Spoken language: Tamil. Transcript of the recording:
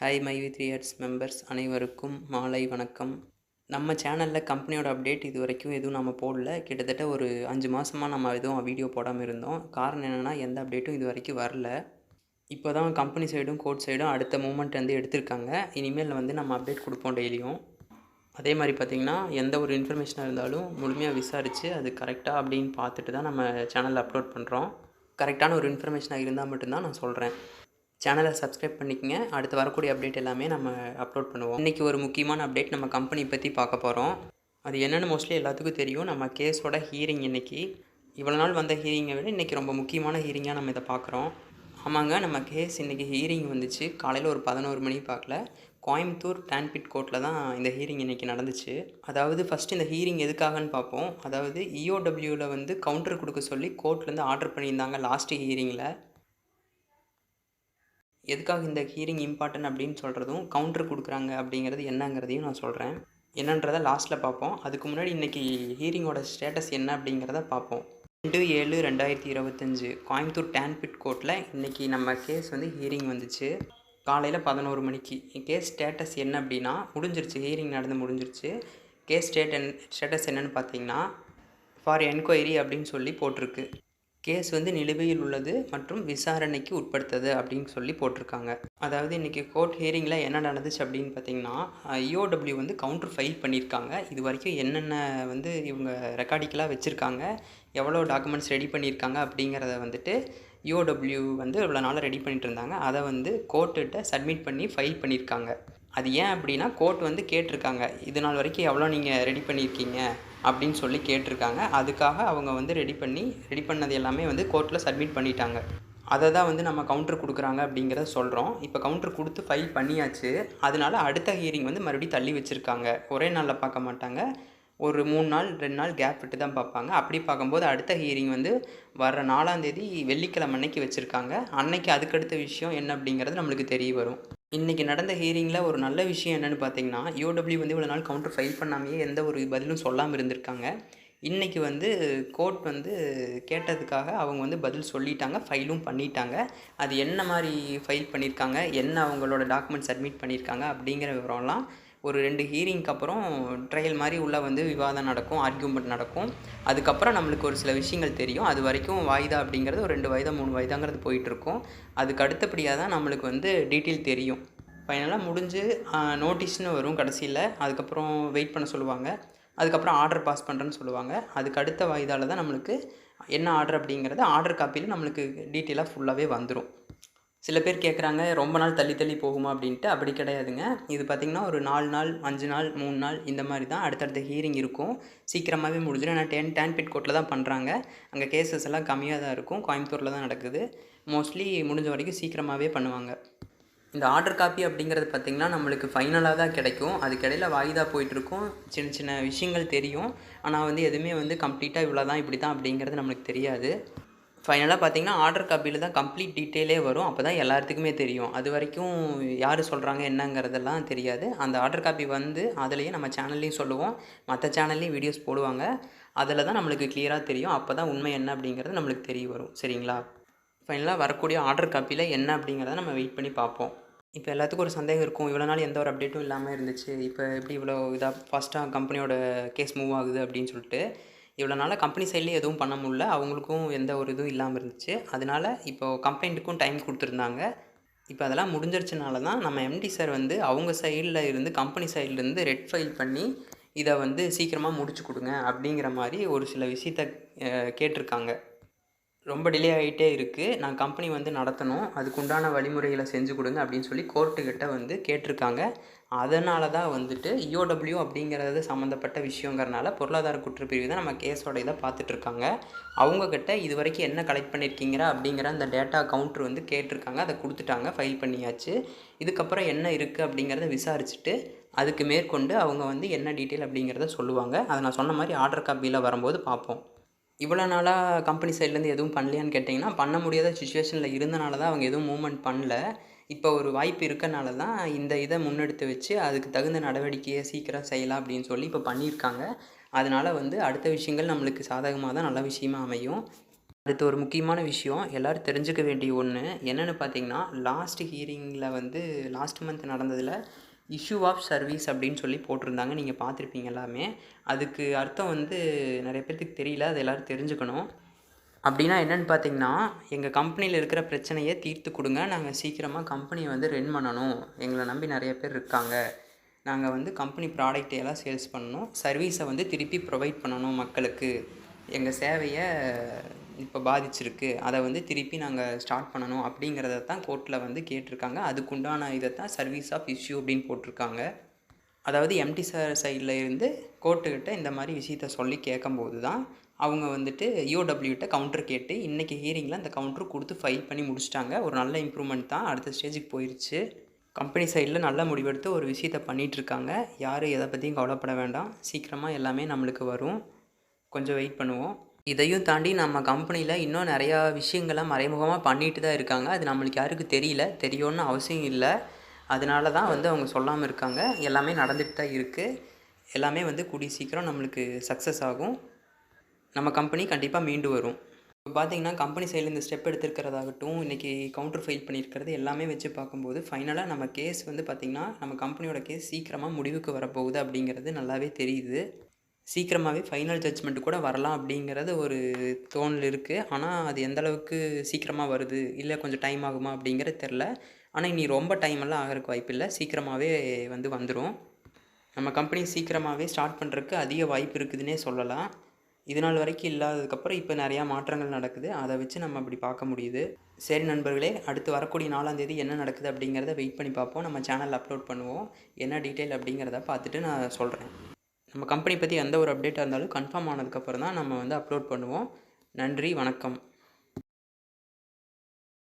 Hi my V three hearts members அனைவருக்கும் மாலை வணக்கம். நம்ம சேனலில் கம்பெனியோட அப்டேட் இது வரைக்கும் எதுவும் நம்ம போடல. கிட்டத்தட்ட ஒரு அஞ்சு மாதமாக நம்ம எதுவும் வீடியோ போடாமல் இருந்தோம். காரணம் என்னென்னா எந்த அப்டேட்டும் இது வரைக்கும் வரல. இப்போ தான் கம்பெனி சைடும் கோட் சைடும் அடுத்த மூமெண்ட் வந்து எடுத்திருக்காங்க. இனிமேல் வந்து நம்ம அப்டேட் கொடுப்போம் டெய்லியும் அதே மாதிரி பார்த்திங்கன்னா எந்த ஒரு இன்ஃபர்மேஷனாக இருந்தாலும் முழுமையாக விசாரித்து அது கரெக்டாக அப்படின்னு பார்த்துட்டு தான் நம்ம சேனலில் அப்லோட் பண்ணுறோம் கரெக்டான ஒரு இன்ஃபர்மேஷனாக இருந்தால் மட்டும்தான் நான் சொல்கிறேன் சேனலை சப்ஸ்கிரைப் பண்ணிக்கங்க. அடுத்து வரக்கூடிய அப்டேட் எல்லாமே நம்ம அப்லோட் பண்ணுவோம். இன்றைக்கி ஒரு முக்கியமான அப்டேட் நம்ம கம்பெனி பற்றி பார்க்க போகிறோம் அது என்னென்னு மோஸ்ட்லி எல்லாத்துக்கும் தெரியும். நம்ம கேஸோட ஹீரிங் இன்றைக்கி இவ்வளோ நாள் வந்த ஹீரிங்கை விட இன்றைக்கி ரொம்ப முக்கியமான ஹீரிங்காக நம்ம இதை பார்க்குறோம். ஆமாங்க நம்ம கேஸ் இன்றைக்கி ஹீரிங் வந்துச்சு. காலையில் ஒரு பதினோரு மணி பார்க்கல. கோயம்புத்தூர் டான்பிட் கோர்ட்டில் தான் இந்த ஹீரிங் இன்றைக்கி நடந்துச்சு. அதாவது ஃபஸ்ட்டு இந்த ஹீரிங் எதுக்காகன்னு பார்ப்போம். அதாவது இஓடபிள்யூவில் வந்து கவுண்டர் கொடுக்க சொல்லி கோர்ட்லேருந்து ஆர்டர் பண்ணியிருந்தாங்க லாஸ்ட்டு ஹீரிங்கில் எதுக்காக இந்த ஹீரிங் இம்பார்ட்டன்ட் அப்படின்னு சொல்கிறதும் கவுண்டர் கொடுக்குறாங்க அப்படிங்கிறது என்னங்கிறதையும் நான் சொல்கிறேன் என்னன்றதை லாஸ்ட்டில் பார்ப்போம். அதுக்கு முன்னாடி இன்றைக்கி ஹீரிங்கோட ஸ்டேட்டஸ் என்ன அப்படிங்கிறத பார்ப்போம். ரெண்டு ஏழு ரெண்டாயிரத்தி இருபத்தஞ்சு கோயம்புத்தூர் டேன்பிட் கோர்ட்டில் இன்றைக்கி நம்ம கேஸ் வந்து ஹீரிங் வந்துச்சு. காலையில் பதினோரு மணிக்கு. கேஸ் ஸ்டேட்டஸ் என்ன அப்படின்னா முடிஞ்சிருச்சு. ஹீரிங் நடந்து முடிஞ்சிருச்சு. கேஸ் ஸ்டேட் ஸ்டேட்டஸ் என்னென்னு பார்த்தீங்கன்னா ஃபார் என்கொயரி அப்படின்னு சொல்லி போட்டிருக்கு. கேஸ் வந்து நிலுவையில் உள்ளது மற்றும் விசாரணைக்கு உட்படுத்தது அப்படின்னு சொல்லி போட்டிருக்காங்க. அதாவது இன்றைக்கி கோர்ட் ஹியரிங்கில் என்ன நடந்துச்சு அப்படின்னு பார்த்தீங்கன்னா ஐஓடபிள்யூ வந்து கவுண்டர் ஃபைல் பண்ணியிருக்காங்க. இது வரைக்கும் என்னென்ன வந்து இவங்க ரெக்கார்டிக்கலாக வச்சுருக்காங்க எவ்வளோ டாக்குமெண்ட்ஸ் ரெடி பண்ணியிருக்காங்க அப்படிங்கிறத வந்துட்டு யூஓடபிள்யூ வந்து இவ்வளோ நாளாக ரெடி பண்ணிட்டு இருந்தாங்க. அதை வந்து கோர்ட்டுகிட்ட சப்மிட் பண்ணி ஃபைல் பண்ணியிருக்காங்க. அது ஏன் அப்படின்னா கோர்ட் வந்து கேட்டிருக்காங்க இது நாள் வரைக்கும் எவ்வளோ நீங்கள் ரெடி பண்ணியிருக்கீங்க? அப்படின்னு சொல்லி கேட்டிருக்காங்க. அதுக்காக அவங்க வந்து ரெடி பண்ணி ரெடி பண்ணது எல்லாமே வந்து கோர்ட்டில் சப்மிட் பண்ணிட்டாங்க. அதை தான் வந்து நம்ம கவுண்டர் கொடுக்குறாங்க அப்படிங்கிறத சொல்கிறோம் இப்போ கவுண்டர் கொடுத்து ஃபைல் பண்ணியாச்சு. அதனால அடுத்த ஹியரிங் வந்து மறுபடியும் தள்ளி வச்சுருக்காங்க. ஒரே நாளில் பார்க்க மாட்டாங்க. ஒரு மூணு நாள் ரெண்டு நாள் கேப் விட்டு தான் பார்ப்பாங்க. அப்படி பார்க்கும்போது அடுத்த ஹியரிங் வந்து வர நாலாந்தேதி வெள்ளிக்கிழமை அன்னைக்கு வச்சுருக்காங்க. அன்னைக்கு அதுக்கடுத்த விஷயம் என்ன அப்படிங்கிறது நம்மளுக்கு தெரிய வரும். இன்றைக்கி நடந்த ஹியரிங்கில் ஒரு நல்ல விஷயம் என்னென்னு பார்த்தீங்கன்னா யூடபிள்யூ வந்து இவ்வளோ நாள் கவுண்டர் ஃபைல் பண்ணாமையே எந்த ஒரு பதிலும் சொல்லாமல் இருந்திருக்காங்க. இன்றைக்கி வந்து கோர்ட் வந்து கேட்டதுக்காக அவங்க வந்து பதில் சொல்லிட்டாங்க ஃபைலும் பண்ணிட்டாங்க. அது என்ன மாதிரி ஃபைல் பண்ணியிருக்காங்க என்ன அவங்களோட டாக்குமெண்ட் சப்மிட் பண்ணியிருக்காங்க அப்படிங்கிற விவரம்லாம் ஒரு ரெண்டு ஹீரிங்க்கு அப்புறம் ட்ரையல் மாதிரி உள்ளே வந்து விவாதம் நடக்கும் ஆர்கியூமெண்ட் நடக்கும். அதுக்கப்புறம் நம்மளுக்கு ஒரு சில விஷயங்கள் தெரியும். அது வரைக்கும் வாய்தா அப்படிங்கிறது ஒரு ரெண்டு வயதா மூணு வயதாங்கிறது போயிட்டுருக்கும். அதுக்கு அடுத்தபடியாக தான் நம்மளுக்கு வந்து டீட்டெயில் தெரியும். ஃபைனலாக முடிஞ்சு நோட்டீஸ்னு வரும் கடைசியில். அதுக்கப்புறம் வெயிட் பண்ண சொல்லுவாங்க. அதுக்கப்புறம் ஆர்டர் பாஸ் பண்ணுறேன்னு சொல்லுவாங்க. அதுக்கு அடுத்த வாய்தாவில் தான் நம்மளுக்கு என்ன ஆர்டர் அப்படிங்கிறது ஆர்டர் காப்பியில் நம்மளுக்கு டீட்டெயிலாக ஃபுல்லாகவே வந்துடும் சில பேர் கேட்குறாங்க ரொம்ப நாள் தள்ளி தள்ளி போகுமா? அப்படின்ட்டு. அப்படி கிடையாதுங்க. இது பார்த்திங்கன்னா ஒரு நாலு நாள் அஞ்சு நாள் மூணு நாள் இந்த மாதிரி தான் அடுத்தடுத்த ஹீரிங் இருக்கும். சீக்கிரமாகவே முடிஞ்சிடும். ஏன்னா டென் பிட் கோர்ட்டில் தான் பண்ணுறாங்க அங்கே கேசஸ் எல்லாம் கம்மியாக தான் இருக்கும். கோயம்புத்தூரில் தான் நடக்குது. மோஸ்ட்லி முடிஞ்ச வரைக்கும் சீக்கிரமாகவே பண்ணுவாங்க. இந்த ஆர்டர் காப்பி அப்படிங்கிறது பார்த்திங்கன்னா நம்மளுக்கு ஃபைனலாக தான் கிடைக்கும். அதுக்கிடையில் வாய்தா போயிட்டுருக்கும். சின்ன சின்ன விஷயங்கள் தெரியும். ஆனால் வந்து எதுவுமே வந்து கம்ப்ளீட்டாக இவ்வளோ தான் இப்படி தான் அப்படிங்கிறது நம்மளுக்கு தெரியாது. ஃபைனலாக பார்த்தீங்கன்னா ஆர்டர் காப்பியில் தான் கம்ப்ளீட் டீட்டெயிலே வரும். அப்போ தான் எல்லாத்துக்குமே தெரியும். அது வரைக்கும் யார் சொல்கிறாங்க என்னங்கிறதெல்லாம் தெரியாது. அந்த ஆர்டர் காப்பி வந்து அதுலேயே நம்ம சேனல்லையும் சொல்லுவோம். மற்ற சேனல்லையும் வீடியோஸ் போடுவாங்க. அதில் தான் நம்மளுக்கு கிளியராக தெரியும். அப்போ தான் உண்மை என்ன அப்படிங்கிறது நம்மளுக்கு தெரிய வரும். சரிங்களா? ஃபைனலாக வரக்கூடிய ஆர்டர் காப்பியில் என்ன அப்படிங்கிறத நம்ம வெயிட் பண்ணி பார்ப்போம். இப்போ எல்லாத்துக்கும் ஒரு சந்தேகம் இருக்கும். இவ்வளோ நாள் எந்த ஒரு அப்டேட்டும் இல்லாமல் இருந்துச்சு. இப்போ எப்படி இவ்வளோ இதாக ஃபாஸ்ட்டாக கம்பெனியோட கேஸ் மூவ் ஆகுது அப்படின்னு சொல்லிட்டு. இவ்வளோ நாளாக கம்பெனி சைட்லேயும் எதுவும் பண்ண முடியல. அவங்களுக்கும் எந்த ஒரு இதுவும் இல்லாமல் இருந்துச்சு. அதனால் இப்போது கம்ப்ளைண்ட்டுக்கும் டைம் கொடுத்துருந்தாங்க. இப்போ அதெல்லாம் முடிஞ்சிருச்சுனால தான் நம்ம எம்டி சார் வந்து அவங்க சைடில் இருந்து கம்பெனி சைட்லேருந்து ரெட் ஃபைல் பண்ணி இதை வந்து சீக்கிரமாக முடிச்சு கொடுங்க அப்படிங்கிற மாதிரி ஒரு சில விஷயத்த கேட்டிருக்காங்க. ரொம்ப டிலே ஆகிட்டே இருக்குது நான் கம்பெனி வந்து நடத்தணும். அதுக்குண்டான வழிமுறைகளை செஞ்சு கொடுங்க அப்படின்னு சொல்லி கோர்ட்டுக்கிட்ட வந்து கேட்டிருக்காங்க. அதனால தான் வந்துட்டு இஓடபிள்யூ அப்படிங்கிறது சம்மந்தப்பட்ட விஷயங்கிறனால பொருளாதார குற்றப்பிரிவு தான் நம்ம கேஸோட இதை பார்த்துட்ருக்காங்க அவங்கக்கிட்ட இது வரைக்கும் என்ன கலெக்ட் பண்ணியிருக்கீங்கிற அப்படிங்கிற அந்த டேட்டா கவுண்ட்ரு வந்து கேட்டிருக்காங்க. அதை கொடுத்துட்டாங்க ஃபைல் பண்ணியாச்சு. இதுக்கப்புறம் என்ன இருக்குது அப்படிங்கிறத விசாரிச்சுட்டு அதுக்கு மேற்கொண்டு அவங்க வந்து என்ன டீட்டெயில் அப்படிங்கிறத சொல்லுவாங்க. அதை நான் சொன்ன மாதிரி ஆர்டர் காப்பியில் வரும்போது பார்ப்போம். இவ்வளோ நாளாக கம்பெனி சைட்லேருந்து எதுவும் பண்ணலையான்னு கேட்டிங்கன்னா பண்ண முடியாத சுச்சுவேஷனில் இருந்தனால தான் அவங்க எதுவும் மூவ்மெண்ட் பண்ணல. இப்போ ஒரு வாய்ப்பு இருக்கனால தான் இந்த இதை முன்னெடுத்து வச்சு அதுக்கு தகுந்த நடவடிக்கையை சீக்கிரம் செய்யலாம் அப்படின்னு சொல்லி இப்போ பண்ணியிருக்காங்க. அதனால் வந்து அடுத்த விஷயங்கள் நம்மளுக்கு சாதகமாக தான் நல்ல விஷயமா அமையும். அடுத்து ஒரு முக்கியமான விஷயம் எல்லோரும் தெரிஞ்சுக்க வேண்டிய ஒன்று என்னென்னு பார்த்தீங்கன்னா லாஸ்ட் ஹியரிங்கில் வந்து லாஸ்ட் மந்த் நடந்ததில் இஷ்யூ ஆஃப் சர்வீஸ் அப்படின்னு சொல்லி போட்டிருந்தாங்க. நீங்கள் பார்த்துருப்பீங்க எல்லாமே. அதுக்கு அர்த்தம் வந்து நிறைய பேர்த்துக்கு தெரியல. அது எல்லோரும் தெரிஞ்சுக்கணும். அப்படின்னா என்னென்னு பார்த்தீங்கன்னா எங்கள் கம்பெனியில் இருக்கிற பிரச்சனையை தீர்த்து கொடுங்க. நாங்கள் சீக்கிரமாக கம்பெனியை வந்து ரன் பண்ணணும். எங்களை நம்பி நிறைய பேர் இருக்காங்க. நாங்கள் வந்து கம்பெனி ப்ராடக்ட் எல்லாம் சேல்ஸ் பண்ணணும். சர்வீஸை வந்து திருப்பி ப்ரொவைட் பண்ணணும் மக்களுக்கு. எங்கள் சேவையை இப்போ பாதிச்சிருக்கு. அதை வந்து திருப்பி நாங்கள் ஸ்டார்ட் பண்ணணும் அப்படிங்கிறத தான் கோர்ட்டில் வந்து கேட்டிருக்காங்க. அதுக்குண்டான இதை தான் சர்வீஸ் ஆஃப் இஷ்யூ அப்படின்னு போட்டிருக்காங்க. அதாவது எம்டி சார் சைடில் இருந்து கோர்ட்டுக்கிட்ட இந்த மாதிரி விஷயத்த சொல்லி கேட்கும்போது தான் அவங்க வந்துட்டு யூடபிள்யூட்ட கவுண்டர் கேட்டு இன்றைக்கி ஹியரிங்கில் அந்த கவுண்டர் கொடுத்து ஃபைல் பண்ணி முடிச்சிட்டாங்க. ஒரு நல்ல இம்ப்ரூவ்மெண்ட் தான். அடுத்த ஸ்டேஜுக்கு போயிடுச்சு கம்பெனி சைடில் நல்ல முடிவெடுத்து ஒரு விஷயத்த பண்ணிகிட்ருக்காங்க யாரும் எதை பற்றியும் கவலைப்பட வேண்டாம். சீக்கிரமாக எல்லாமே நம்மளுக்கு வரும். கொஞ்சம் வெயிட் பண்ணுவோம். இதையும் தாண்டி நம்ம கம்பெனியில் இன்னும் நிறையா விஷயங்கள்லாம் மறைமுகமாக பண்ணிட்டு தான் இருக்காங்க. அது நம்மளுக்கு யாருக்கு தெரியல. தெரியணும்னு அவசியம் இல்லை. அதனால தான் வந்து அவங்க சொல்லாமல் இருக்காங்க. எல்லாமே நடந்துட்டு தான் இருக்குது எல்லாமே வந்து கூடிய சீக்கிரம் நம்மளுக்கு சக்ஸஸ் ஆகும். நம்ம கம்பெனி கண்டிப்பாக மீண்டு வரும். இப்போ பார்த்தீங்கன்னா கம்பெனி சைடில் இந்த ஸ்டெப் எடுத்திருக்கிறதாகட்டும் இன்றைக்கி கவுண்டர் ஃபைல் பண்ணியிருக்கிறது எல்லாமே வச்சு பார்க்கும்போது ஃபைனலாக நம்ம கேஸ் வந்து பார்த்திங்கன்னா நம்ம கம்பெனியோட கேஸ் சீக்கிரமாக முடிவுக்கு வரப்போகுது அப்படிங்கிறது நல்லாவே தெரியுது. சீக்கிரமாகவே ஃபைனல் ஜட்ஜ்மெண்ட் கூட வரலாம் அப்படிங்கிறது ஒரு தோணல் இருக்குது ஆனால் அது எந்த அளவுக்கு சீக்கிரமாக வருது? இல்லை கொஞ்சம் டைம் ஆகுமா அப்படிங்கிறது தெரில ஆனால் இனி ரொம்ப டைம் எல்லாம் ஆகிறதுக்கு வாய்ப்பு இல்லை. சீக்கிரமாகவே வந்து வந்துடும் நம்ம கம்பெனி சீக்கிரமாகவே ஸ்டார்ட் பண்ணுறதுக்கு அதிக வாய்ப்பு இருக்குதுன்னே சொல்லலாம். இது நாள் வரைக்கும் இல்லாததுக்கப்புறம் இப்போ நிறையா மாற்றங்கள் நடக்குது. அதை வச்சு நம்ம அப்படி பார்க்க முடியுது. சரி நண்பர்களே அடுத்து வரக்கூடிய நாலாம் தேதி என்ன நடக்குது அப்படிங்கிறத வெயிட் பண்ணி பார்ப்போம். நம்ம சேனல் அப்லோட் பண்ணுவோம். என்ன டீட்டெயில் அப்படிங்கிறத பார்த்துட்டு நான் சொல்கிறேன் நம்ம கம்பெனி பற்றி எந்த ஒரு அப்டேட்டாக இருந்தாலும் கன்ஃபார்ம் ஆனதுக்கப்புறம் தான் நம்ம வந்து அப்லோட் பண்ணுவோம். நன்றி வணக்கம்.